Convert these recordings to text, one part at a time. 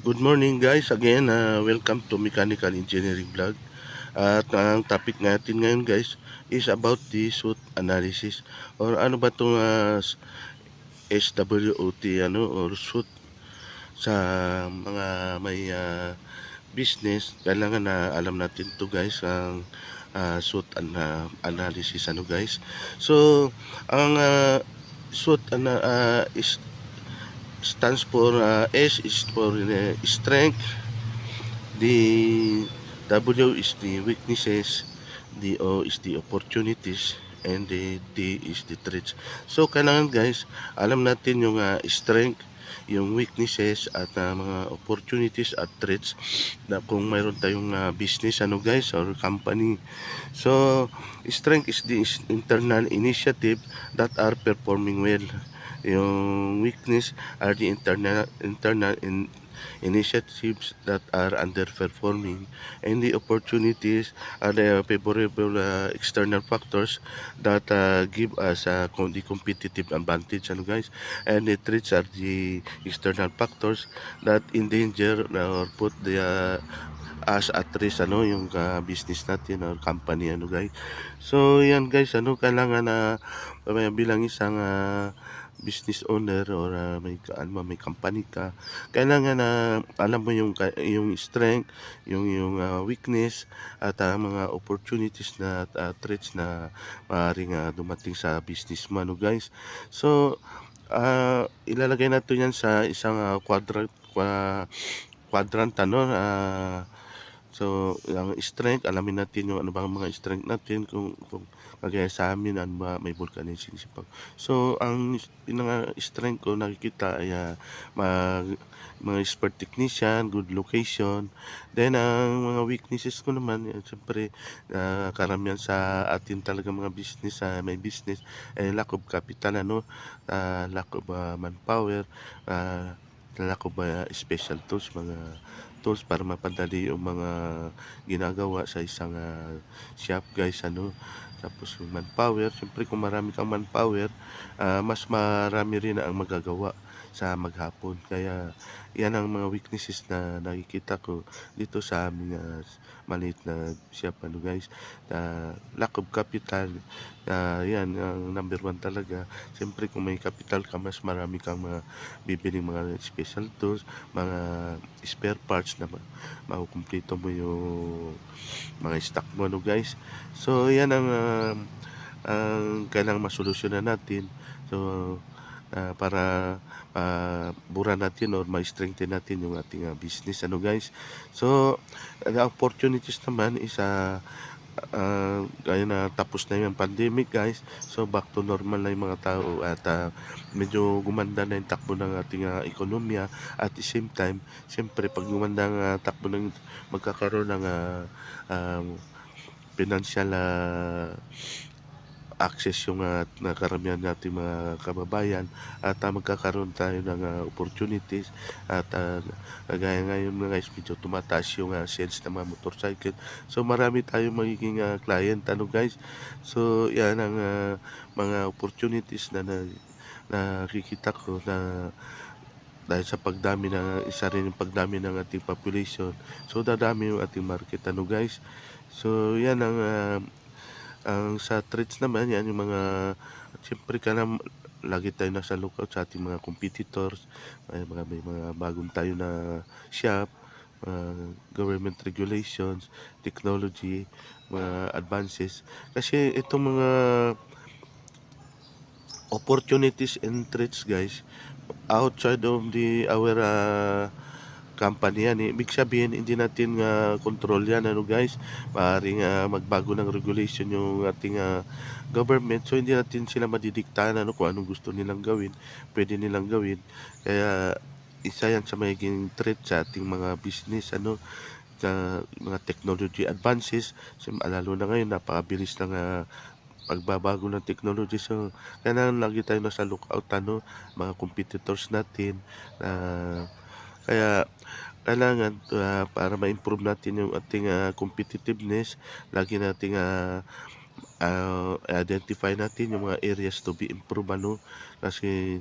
Good morning guys, again uh, welcome to Mechanical Engineering Vlog. At ang topic natin ngayon guys is about the SWOT analysis. Or ano ba itong uh, SWOT ano, or SWOT Sa mga may uh, business, kailangan na alam natin to guys Ang uh, SWOT an- uh, analysis ano guys. So, ang uh, SWOT ana- uh, is stands for uh, S is for uh, strength, the W is the weaknesses, the O is the opportunities, and the T is the threats. So kailangan guys, alam natin yung uh, strength, yung weaknesses at uh, mga opportunities at threats na kung mayroon tayong uh, business ano guys or company. So strength is the internal initiative that are performing well yung weakness are the internal internal in, initiatives that are underperforming. And the opportunities are the favorable uh, external factors that uh, give us uh, the competitive advantage ano guys? And the threats are the external factors that endanger or put the uh, as at risk ano yung uh, business natin or company ano guys? So yan guys ano kailangan na uh, bilang isang uh, business owner or uh, may ano may company ka kailangan na alam mo yung yung strength yung yung uh, weakness at uh, mga opportunities na uh, threats na maaaring uh, dumating sa business mo no guys? So uh, ilalagay natin yan sa isang uh, quadrant uh, quadrant ano uh, So, ang strength, alamin natin yung ano bang mga strength natin kung, kung kagaya sa amin, ano ba, may vulcanism sipag. So, ang pinaka strength ko nakikita ay uh, mag, mga expert technician, good location. Then, ang mga weaknesses ko naman, uh, siyempre, uh, karamihan sa atin talaga mga business, uh, may business, eh, lack of capital, ano, uh, lack of uh, manpower, uh, lack of uh, special tools, mga tools para mapadali yung mga ginagawa sa isang uh, shop guys ano. Tapos yung manpower syempre kung marami kang manpower uh, mas marami rin ang magagawa sa maghapon. Kaya yan ang mga weaknesses na nakikita ko dito sa aming uh, maliit na shop ano guys uh, lack of capital. Uh, yan ang number one talaga. Siyempre kung may capital ka mas marami kang mga bibiling mga special tools mga spare parts na makukumplito mo yung mga stock mo no guys. So yan ang uh, ang kailangang masolusyonan natin. So uh, para uh, natin or ma-strengthen natin yung ating uh, business. Ano guys? So the opportunities naman is uh, uh, gaya na tapos na yung pandemic guys. So back to normal na yung mga tao at uh, medyo gumanda na yung takbo ng ating uh, ekonomiya. At the same time siyempre pag gumanda ang uh, takbo ng magkakaroon ng uh, uh, financial uh, access yung uh, nakaramihan natin mga kababayan at uh, magkakaroon tayo ng uh, opportunities at uh, gaya ngayon mga guys medyo tumataas yung uh, sales ng mga motorcycle. So marami tayong magiging uh, client ano guys? So yan ang uh, mga opportunities na, na nakikita ko na dahil sa pagdami ng isa rin yung pagdami ng ating population. So dadami yung ating market ano guys? So yan ang uh, ang sa threats naman yan yung mga siyempre ka na lagi tayo nasa lookout sa ating mga competitors. May mga may mga bagong tayo na shop uh, government regulations technology mga advances. Kasi itong mga opportunities and threats guys outside of the our uh, company yan. Eh. Ibig sabihin, hindi natin uh, control yan, ano guys. Maaaring uh, magbago ng regulation yung ating uh, government. So, hindi natin sila madidiktahan ano, kung anong gusto nilang gawin. Pwede nilang gawin. Kaya, isa yan sa magiging threat sa ating mga business, ano, sa mga technology advances. So, lalo na ngayon, napakabilis ng uh, pagbabago ng technology. So, kailangan lagi tayo nasa lookout, ano, mga competitors natin. Uh, kaya, kailangan uh, para ma-improve natin yung ating uh, competitiveness, lagi nating uh, uh, identify natin yung mga areas to be improved ano? Kasi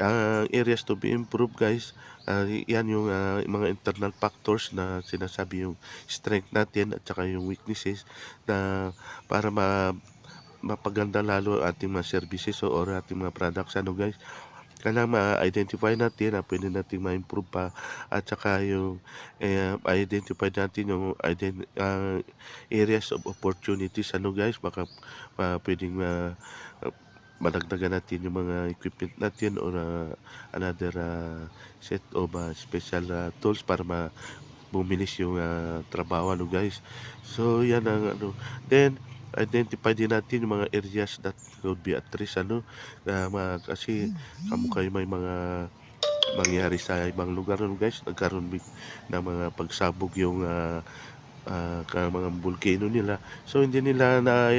ang areas to be improved guys ah, yan yung ah, mga internal factors na sinasabi yung strength natin at saka yung weaknesses na para ma mapaganda lalo ating mga services o or ating mga products ano guys kailangan ma-identify natin na pwede natin ma-improve pa. At saka yung eh, identify natin yung ident- ah, areas of opportunities. Ano guys baka ah, pwedeng ma madagdagan natin yung mga equipment natin or ah, another ah, set of ah, special ah, tools para ma bumilis yung ah, trabaho. Ano guys? So yan ang ano. Then identify din natin yung mga areas that could be at risk ano na mga, kasi kamo kayo may mga mangyari sa ibang lugar ano guys. Nagkaroon big ng mga pagsabog yung ah, ka- mga volcano nila. So hindi nila na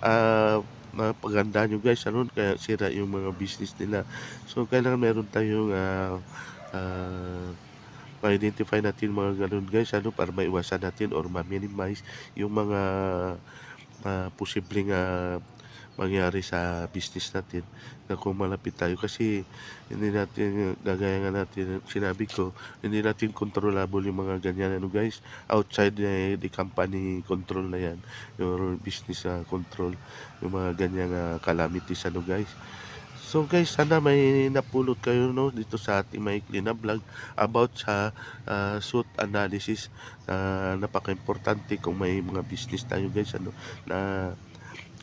ah, mapagandaan yung guys ano kaya sira yung mga business nila. So kailangan meron tayong ah, ah, ma-identify natin mga ganun guys ano para maiwasan natin or ma-minimize yung mga ah, posibleng ah, mangyari sa business natin na kung malapit tayo. Kasi hindi natin gagaya nga natin sinabi ko hindi natin controllable yung mga ganyan. Ano guys? Outside the, the company control na yan. Your business ah, control. Yung mga ganyang ah, calamities. Ano guys So guys, sana may napulot kayo no dito sa ating maikli na vlog about sa ah, SWOT analysis na napaka-importante kung may mga business tayo guys ano na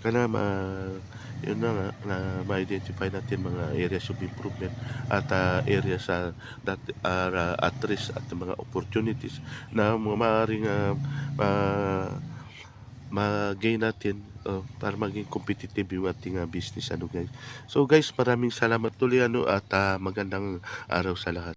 kana ma yun na na ma-identify natin mga areas of improvement at ah, areas sa that are ah, at risk at mga opportunities na maaaring ah, ma- ma-gain natin uh, para maging competitive yung ating ah, business ano guys. So guys, maraming salamat tuloy ano at ah, magandang araw sa lahat.